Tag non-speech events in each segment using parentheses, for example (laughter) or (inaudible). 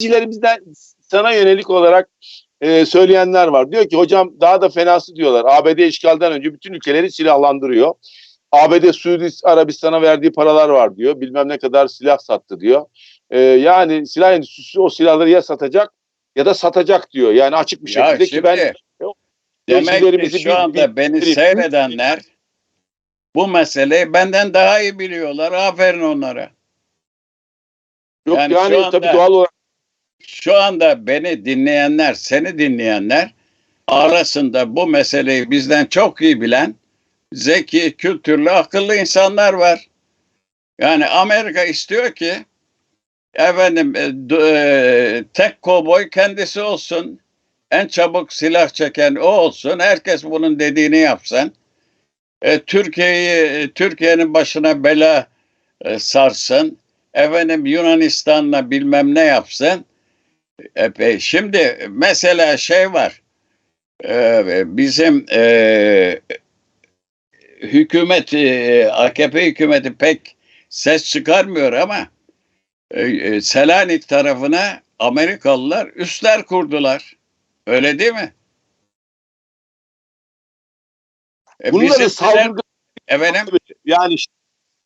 izleyicilerimizden sana yönelik olarak e, söyleyenler var. Diyor ki hocam daha da fenası diyorlar. ABD işgalden önce bütün ülkeleri silahlandırıyor. ABD Suudi Arabistan'a verdiği paralar var diyor. Bilmem ne kadar silah sattı diyor. E, yani silah endüstrisi o silahları ya satacak ya da satacak diyor. Yani açık bir Ya şekilde ki ben şimdi, Demek ki şu anda bir- beni bir- seyredenler bu meseleyi benden daha iyi biliyorlar. Aferin onlara. yok yani yani, tabii doğal olarak Şu anda beni dinleyenler, seni dinleyenler arasında bu meseleyi bizden çok iyi bilen zeki, kültürlü, akıllı insanlar var. Yani Amerika istiyor ki efendim e, e, tek kovboy kendisi olsun. En çabuk silah çeken o olsun. Herkes bunun dediğini yapsın. E, Türkiye'yi Türkiye'nin başına bela e, sarsın. Efendim Yunanistan'la bilmem ne yapsın. E, pe- şimdi mesela şey var. E, bizim e, hükümet e, AKP hükümeti pek ses çıkarmıyor ama e, e, Selanik tarafına Amerikalılar üsler kurdular. Öyle değil mi? E, bizimkiler- saldırgan efendim yani işte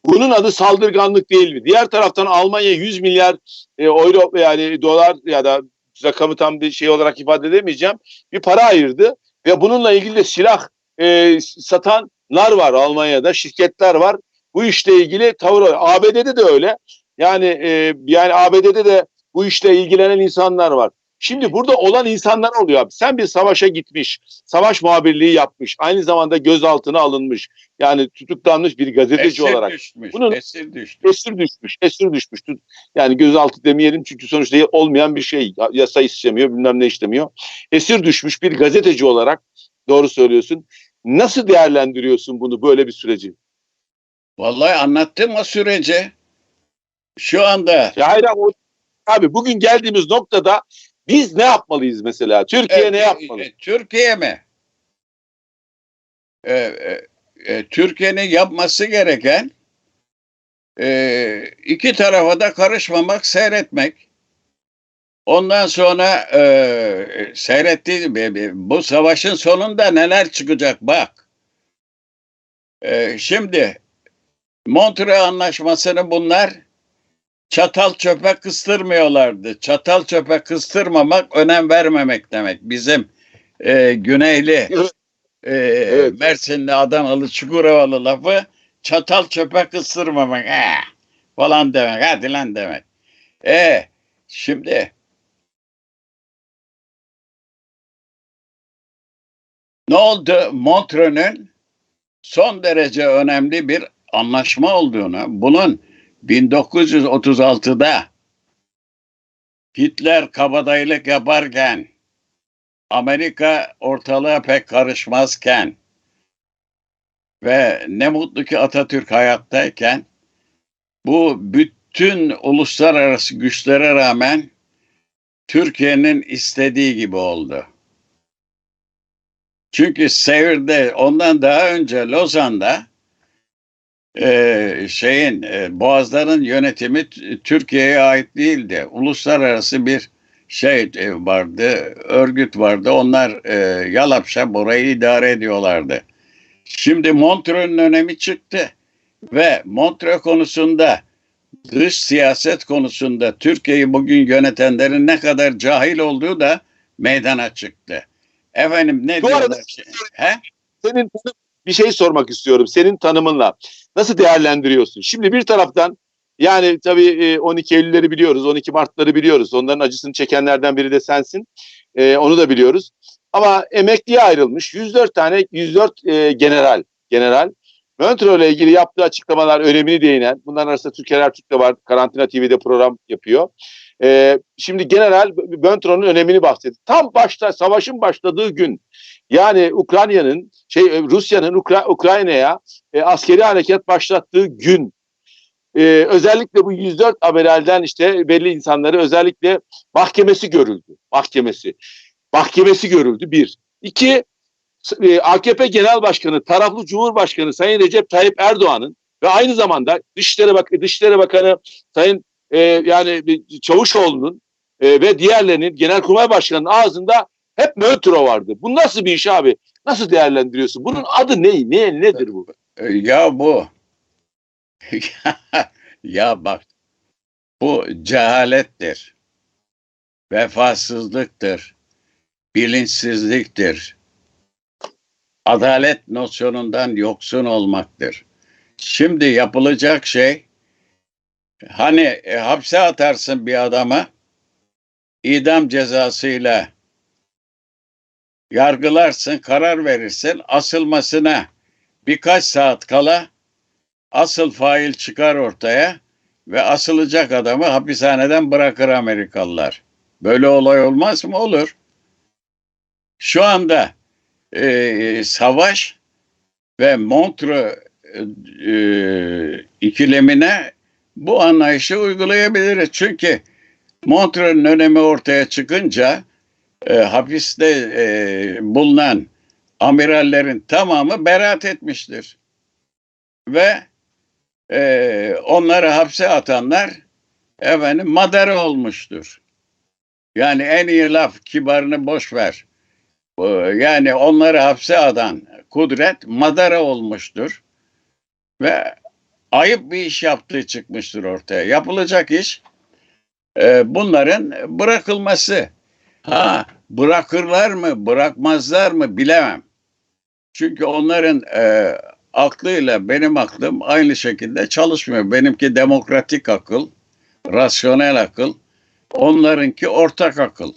bunun adı saldırganlık değil mi? Diğer taraftan Almanya 100 milyar e, euro yani dolar ya da rakamı tam bir şey olarak ifade edemeyeceğim. Bir para ayırdı ve bununla ilgili de silah e, satanlar var Almanya'da, şirketler var. Bu işle ilgili tavır. ABD'de de öyle. Yani e, yani ABD'de de bu işle ilgilenen insanlar var. Şimdi burada olan insanlar oluyor abi. Sen bir savaşa gitmiş, savaş muhabirliği yapmış, aynı zamanda gözaltına alınmış, yani tutuklanmış bir gazeteci esir olarak düşmüş. Bunun- esir düşmüş. esir düşmüş, esir düşmüş. Yani gözaltı demeyelim çünkü sonuçta olmayan bir şey. Ya- Yasa işlemiyor, bilmem ne işlemiyor. Esir düşmüş bir gazeteci olarak doğru söylüyorsun. Nasıl değerlendiriyorsun bunu böyle bir süreci? Vallahi anlattım o süreci. Şu anda Ya hayır abi, abi bugün geldiğimiz noktada biz ne yapmalıyız mesela? Türkiye E, ne e, yapmalı? e, Türkiye mi? E, e, e, Türkiye'nin yapması gereken e, iki tarafa da karışmamak, seyretmek. Ondan sonra e, seyrettiği be- be- bu savaşın sonunda neler çıkacak bak. E, şimdi Montre Anlaşması'nı bunlar çatal çöpe kıstırmıyorlardı. Çatal çöpe kıstırmamak önem vermemek demek. Bizim e, Güneyli Evet. e, Evet. Mersinli Adanalı Çukurovalı lafı çatal çöpe kıstırmamak he, falan demek. Hadi lan demek. E şimdi ne oldu? Montreux'ün son derece önemli bir anlaşma olduğunu, bunun 1936'da Hitler kabadayılık yaparken Amerika ortalığa pek karışmazken ve ne mutlu ki Atatürk hayattayken bu bütün uluslararası güçlere rağmen Türkiye'nin istediği gibi oldu. Çünkü Sevr'de ondan daha önce Lozan'da e, şeyin e, Boğazların yönetimi Türkiye'ye ait değildi. Uluslararası bir şey e, vardı, örgüt vardı. Onlar e, yalapşa burayı idare ediyorlardı. Şimdi Montreux'un önemi çıktı ve Montreux konusunda dış siyaset konusunda Türkiye'yi bugün yönetenlerin ne kadar cahil olduğu da meydana çıktı. Efendim ne Bu arada- diyorlar? ki? He? Senin bir şey sormak istiyorum. Senin tanımınla nasıl değerlendiriyorsun? Şimdi bir taraftan yani tabii e, 12 Eylül'leri biliyoruz, 12 Mart'ları biliyoruz. Onların acısını çekenlerden biri de sensin. E, onu da biliyoruz. Ama emekliye ayrılmış 104 tane 104 e, general general Montreux ile ilgili yaptığı açıklamalar önemini değinen. Bunların arasında Türker Ertürk de var. Karantina TV'de program yapıyor. E, şimdi General Montreux'un önemini bahsetti. Tam başta savaşın başladığı gün yani Ukrayna'nın şey e, Rusya'nın Ukra- Ukrayna'ya e, askeri harekat başlattığı gün e, özellikle bu 104 amiralden işte belli insanları özellikle mahkemesi görüldü. Mahkemesi. Mahkemesi görüldü bir. İki e, AKP Genel Başkanı, taraflı Cumhurbaşkanı Sayın Recep Tayyip Erdoğan'ın ve aynı zamanda Dışişleri, Bak Dışişleri Bakanı Sayın e, yani Çavuşoğlu'nun e, ve diğerlerinin Genelkurmay Başkanı'nın ağzında hep nötro vardı. Bu nasıl bir iş abi? Nasıl değerlendiriyorsun? Bunun adı ne? Ne nedir bu? E, Ya bu (laughs) ya bak bu cehalettir. Vefasızlıktır. Bilinçsizliktir. Adalet nosyonundan yoksun olmaktır. Şimdi yapılacak şey hani e, hapse atarsın bir adamı idam cezasıyla yargılarsın, karar verirsin. Asılmasına birkaç saat kala asıl fail çıkar ortaya ve asılacak adamı hapishaneden bırakır Amerikalılar. Böyle olay olmaz mı? Olur. Şu anda e, savaş ve Montreux e, ikilemine bu anlayışı uygulayabiliriz. Çünkü Montreux'un önemi ortaya çıkınca e, hapiste e, bulunan amirallerin tamamı beraat etmiştir. Ve e, onları hapse atanlar efendim madara olmuştur. Yani en iyi laf kibarını boş ver. Yani onları hapse atan kudret madara olmuştur. Ve ayıp bir iş yaptığı çıkmıştır ortaya. Yapılacak iş e, bunların bırakılması. Ha bırakırlar mı bırakmazlar mı bilemem. Çünkü onların e, aklıyla benim aklım aynı şekilde çalışmıyor. Benimki demokratik akıl, rasyonel akıl. Onlarınki ortak akıl.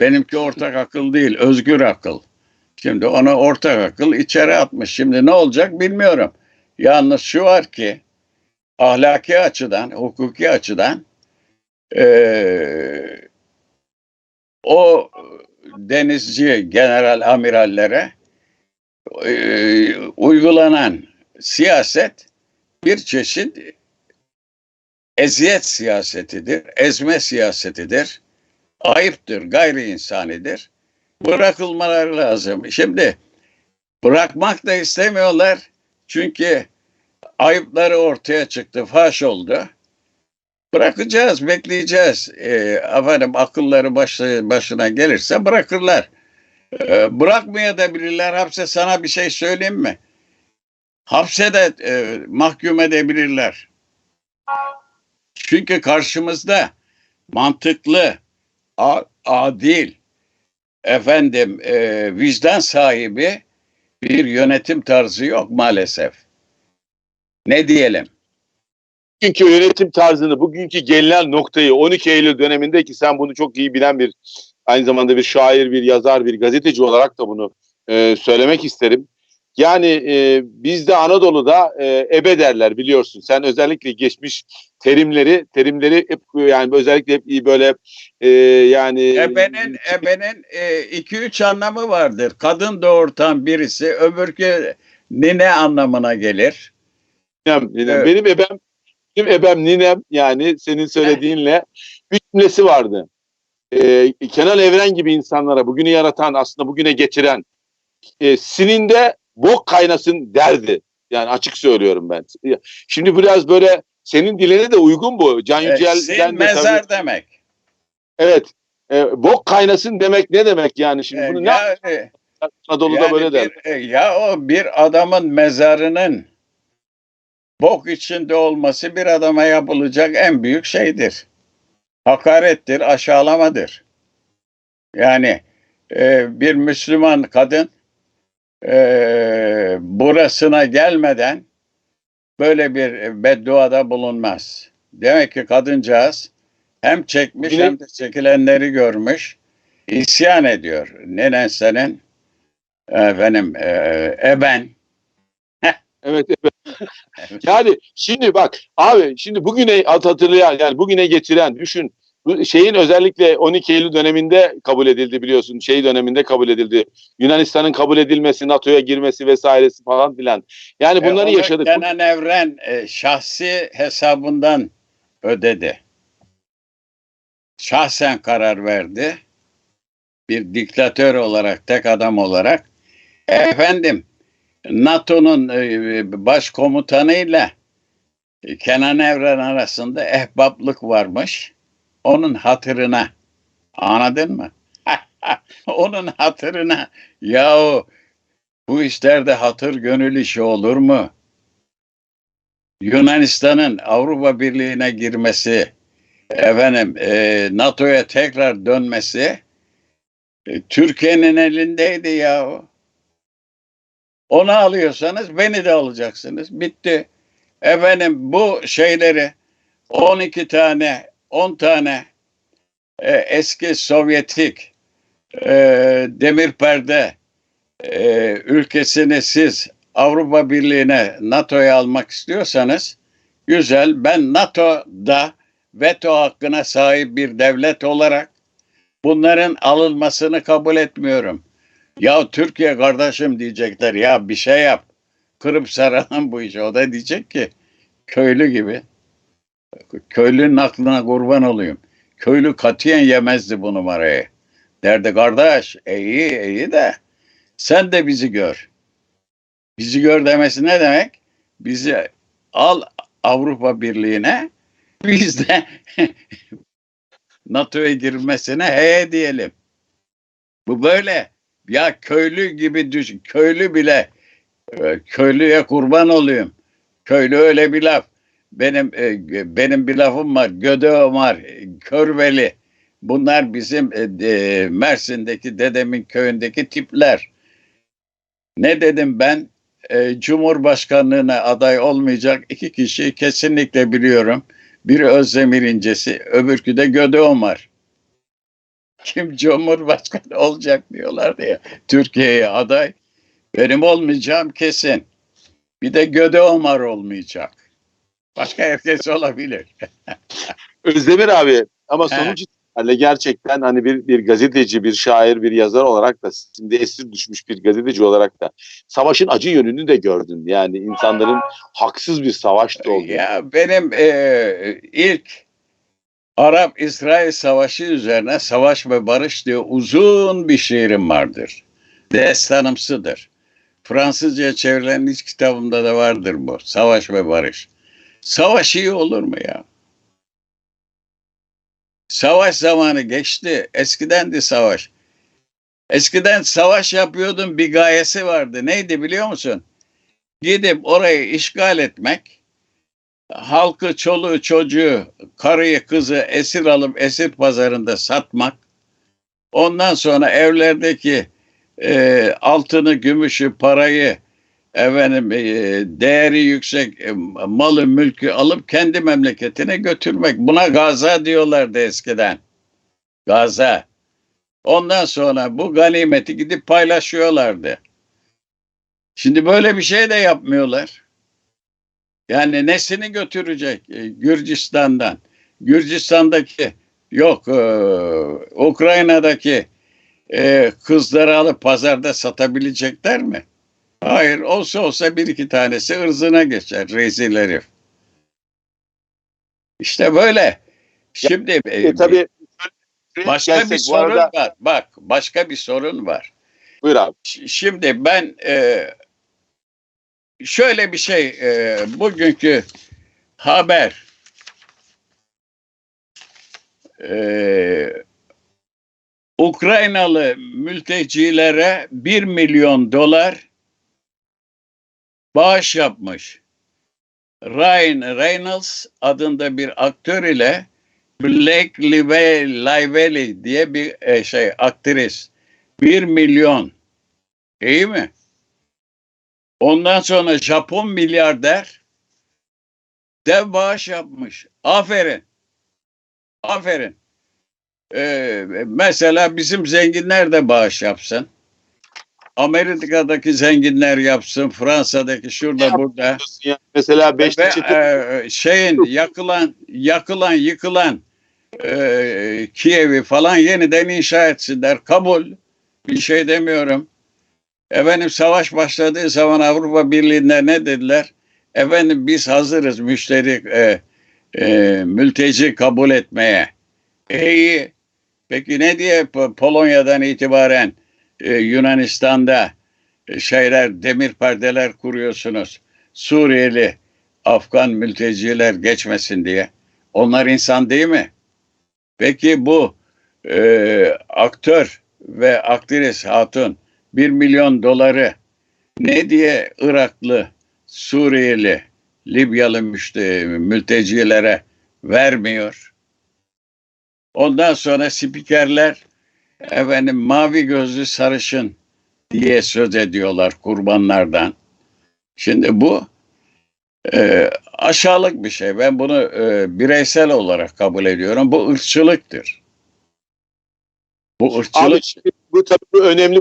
Benimki ortak akıl değil, özgür akıl. Şimdi onu ortak akıl içeri atmış. Şimdi ne olacak bilmiyorum. Yalnız şu var ki ahlaki açıdan, hukuki açıdan eee o denizci general amirallere e, uygulanan siyaset bir çeşit eziyet siyasetidir, ezme siyasetidir, ayıptır, gayri insanidir. Bırakılmaları lazım. Şimdi bırakmak da istemiyorlar çünkü ayıpları ortaya çıktı, faş oldu. Bırakacağız, bekleyeceğiz. E, efendim akılları başı, başına gelirse bırakırlar. E, bırakmayabilirler hapse sana bir şey söyleyeyim mi? Hapse de e, mahkum edebilirler. Çünkü karşımızda mantıklı, adil, efendim e, vicdan sahibi bir yönetim tarzı yok maalesef. Ne diyelim? Bugünkü yönetim tarzını, bugünkü gelinen noktayı 12 Eylül döneminde ki sen bunu çok iyi bilen bir aynı zamanda bir şair, bir yazar, bir gazeteci olarak da bunu e, söylemek isterim. Yani e, bizde Anadolu'da e, ebe derler biliyorsun. Sen özellikle geçmiş terimleri, terimleri hep yani özellikle hep iyi böyle e, yani Ebenin ebenin e, iki üç anlamı vardır. Kadın doğurtan birisi öbürkü nine anlamına gelir. Ninem, ninem. Evet. Benim ebem, benim ebem ninem yani senin söylediğinle bir cümlesi vardı. Ee, Kenan Evren gibi insanlara bugünü yaratan aslında bugüne getiren e, sininde bok kaynasın derdi. Yani açık söylüyorum ben. Şimdi biraz böyle senin diline de uygun bu. Can E, Yücel'den sin de tabii- mezar demek. Evet. E, bok kaynasın demek ne demek yani? Şimdi E, bunu ne yani, Anadolu'da yani böyle der. bir- e, ya o bir adamın mezarının bok içinde olması bir adama yapılacak en büyük şeydir. Hakarettir, aşağılamadır. Yani e, bir Müslüman kadın e, burasına gelmeden böyle bir bedduada bulunmaz. Demek ki kadıncağız hem çekmiş Yine- hem de çekilenleri görmüş, isyan ediyor. Nenen senin efendim e, eben (laughs) Evet, evet. yani şimdi bak abi şimdi bugüne hat- hatırlayan yani bugüne getiren düşün şeyin özellikle 12 Eylül döneminde kabul edildi biliyorsun şey döneminde kabul edildi. Yunanistan'ın kabul edilmesi, NATO'ya girmesi vesairesi falan filan. Yani E, bunları onu yaşadık. Kenan Evren e, şahsi hesabından ödedi. Şahsen karar verdi. Bir diktatör olarak, tek adam olarak. Efendim, NATO'nun e, başkomutanıyla Kenan Evren arasında ehbaplık varmış. Onun hatırına. Anladın mı? (laughs) Onun hatırına. Yahu bu işlerde hatır gönül işi olur mu? Yunanistan'ın Avrupa Birliği'ne girmesi, efendim e, NATO'ya tekrar dönmesi e, Türkiye'nin elindeydi yahu. Onu alıyorsanız beni de alacaksınız. Bitti. Efendim bu şeyleri 12 tane 10 tane e, eski Sovyetik e, demir perde e, ülkesini siz Avrupa Birliği'ne NATO'ya almak istiyorsanız güzel ben NATO'da veto hakkına sahip bir devlet olarak bunların alınmasını kabul etmiyorum. Ya Türkiye kardeşim diyecekler ya bir şey yap. Kırıp saralım bu işi. O da diyecek ki köylü gibi. Köylünün aklına kurban olayım. Köylü katiyen yemezdi bu numarayı. Derdi kardeş iyi iyi de sen de bizi gör. Bizi gör demesi ne demek? Bizi al Avrupa Birliği'ne biz de (laughs) NATO'ya girmesine he diyelim. Bu böyle. Ya köylü gibi düşün. Köylü bile e, köylüye kurban olayım. Köylü öyle bir laf. Benim e, benim bir lafım var. Göde Ömer, Körveli. Bunlar bizim e, e, Mersin'deki dedemin köyündeki tipler. Ne dedim ben? E, Cumhurbaşkanlığına aday olmayacak iki kişiyi kesinlikle biliyorum. Biri Özdemir İncesi, öbürkü de Göde Ömer. Kim Cumhurbaşkanı olacak diyorlar ya Türkiye'ye aday. Benim olmayacağım kesin. Bir de Göde Ömer olmayacak. Başka herkes olabilir. (laughs) Özdemir abi ama sonuç itibariyle gerçekten hani bir, bir gazeteci, bir şair, bir yazar olarak da şimdi esir düşmüş bir gazeteci olarak da savaşın acı yönünü de gördün. Yani insanların haksız bir savaştı oldu. Ya benim e, ilk Arap-İsrail Savaşı üzerine Savaş ve Barış diye uzun bir şiirim vardır. Destanımsıdır. Fransızca çevrilen hiç kitabımda da vardır bu. Savaş ve Barış. Savaş iyi olur mu ya? Savaş zamanı geçti. Eskidendi savaş. Eskiden savaş yapıyordun bir gayesi vardı. Neydi biliyor musun? Gidip orayı işgal etmek, halkı, çoluğu, çocuğu, karıyı, kızı esir alıp esir pazarında satmak, ondan sonra evlerdeki e, altını, gümüşü, parayı, efendim, e, değeri yüksek e, malı, mülkü alıp kendi memleketine götürmek. Buna gaza diyorlardı eskiden. Gaza. Ondan sonra bu ganimeti gidip paylaşıyorlardı. Şimdi böyle bir şey de yapmıyorlar. Yani nesini götürecek e, Gürcistan'dan? Gürcistan'daki yok e, Ukrayna'daki e, kızları alıp pazarda satabilecekler mi? Hayır olsa olsa bir iki tanesi ırzına geçer rezil herif. İşte böyle. Şimdi e, E, tabii başka gelsek bir sorun arada- var. Bak başka bir sorun var. buyur abi. Şimdi ben e, şöyle bir şey e, bugünkü haber e, Ukraynalı mültecilere 1 milyon dolar bağış yapmış. Ryan Reynolds adında bir aktör ile Blake Lively diye bir e, şey aktris 1 milyon İyi mi? Ondan sonra Japon milyarder dev bağış yapmış. Aferin. Aferin. Ee, mesela bizim zenginler de bağış yapsın. Amerika'daki zenginler yapsın. Fransa'daki şurada Ne burada. Ya, Mesela Beşli Ve Çetin e, şeyin yakılan, yakılan, yıkılan e, Kiev'i falan yeniden inşa etsinler. Kabul. Bir şey demiyorum. Efendim savaş başladığı zaman Avrupa Birliği'nde ne dediler? Efendim biz hazırız müşteri e, e, mülteci kabul etmeye. İyi. Peki ne diye Po- Polonya'dan itibaren e, Yunanistan'da e, şeyler demir perdeler kuruyorsunuz? Suriyeli, Afgan mülteciler geçmesin diye. Onlar insan değil mi? Peki bu e, aktör ve aktris hatun 1 milyon doları ne diye Iraklı, Suriyeli, Libyalı müşte, mültecilere vermiyor? Ondan sonra spikerler efendim mavi gözlü sarışın diye söz ediyorlar kurbanlardan. Şimdi bu e, aşağılık bir şey. Ben bunu e, bireysel olarak kabul ediyorum. Bu ırkçılıktır. Bu ırkçılık. Abi bu tabii önemli